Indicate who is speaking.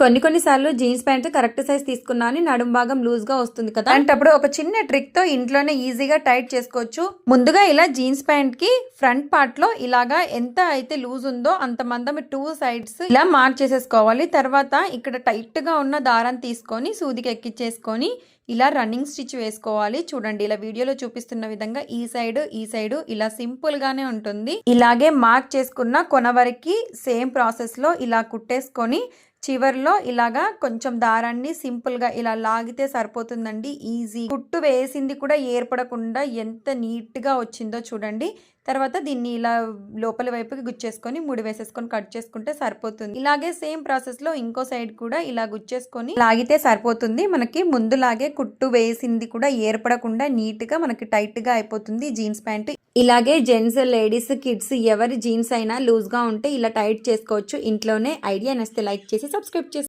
Speaker 1: కొన్ని కొన్ని సార్లు జీన్స్ ప్యాంట్ కరెక్ట్ సైజ్ తీసుకున్నాను నడుం భాగం లూజ్గా వస్తుంది కదా. అంటప్పుడు ఒక చిన్న ట్రిక్తో ఇంట్లోనే ఈజీగా టైట్ చేసుకోవచ్చు. ముందుగా ఇలా జీన్స్ ప్యాంట్కి ఫ్రంట్ పార్ట్లో ఇలాగా ఎంత అయితే లూజ్ ఉందో అంత మందం టూ సైడ్స్ ఇలా మార్క్ చేసేసుకోవాలి తర్వాత ఇక్కడ టైట్గా ఉన్న దారం తీసుకొని సూదికి ఎక్కించేసుకొని ఇలా రన్నింగ్ స్టిచ్ వేసుకోవాలి. చూడండి ఇలా వీడియోలో చూపిస్తున్న విధంగా ఈ సైడ్ ఈ సైడ్ ఇలా సింపుల్ గానే ఉంటుంది. ఇలాగే మార్క్ చేసుకున్న కొన వరకు సేమ్ ప్రాసెస్లో ఇలా కుట్టేసుకొని చివర్లో ఇలాగా కొంచెం దారాన్ని సింపుల్గా ఇలా లాగితే సరిపోతుందండి ఈజీ. కుట్టు వేసింది కూడా ఏర్పడకుండా ఎంత నీట్గా వచ్చిందో చూడండి. తర్వాత దీన్ని ఇలా లోపల వైపుకి గుచ్చేసుకొని ముడి వేసేసుకొని కట్ చేసుకుంటే సరిపోతుంది. ఇలాగే సేమ్ ప్రాసెస్లో ఇంకో సైడ్ కూడా ఇలా గుచ్చేసుకొని లాగితే సరిపోతుంది. మనకి ముందులాగే కుట్టు వేసింది కూడా ఏర్పడకుండా నీట్గా మనకి టైట్గా అయిపోతుంది జీన్స్ ప్యాంట్. ఇలాగే జెంట్స్ లేడీస్ కిడ్స్ ఎవరి జీన్స్ అయినా లూజ్గా ఉంటే ఇలా టైట్ చేసుకోవచ్చు. ఇంట్లోనే ఐడియా నచ్చితే లైక్ చేసి సబ్స్క్రైబ్ చేసి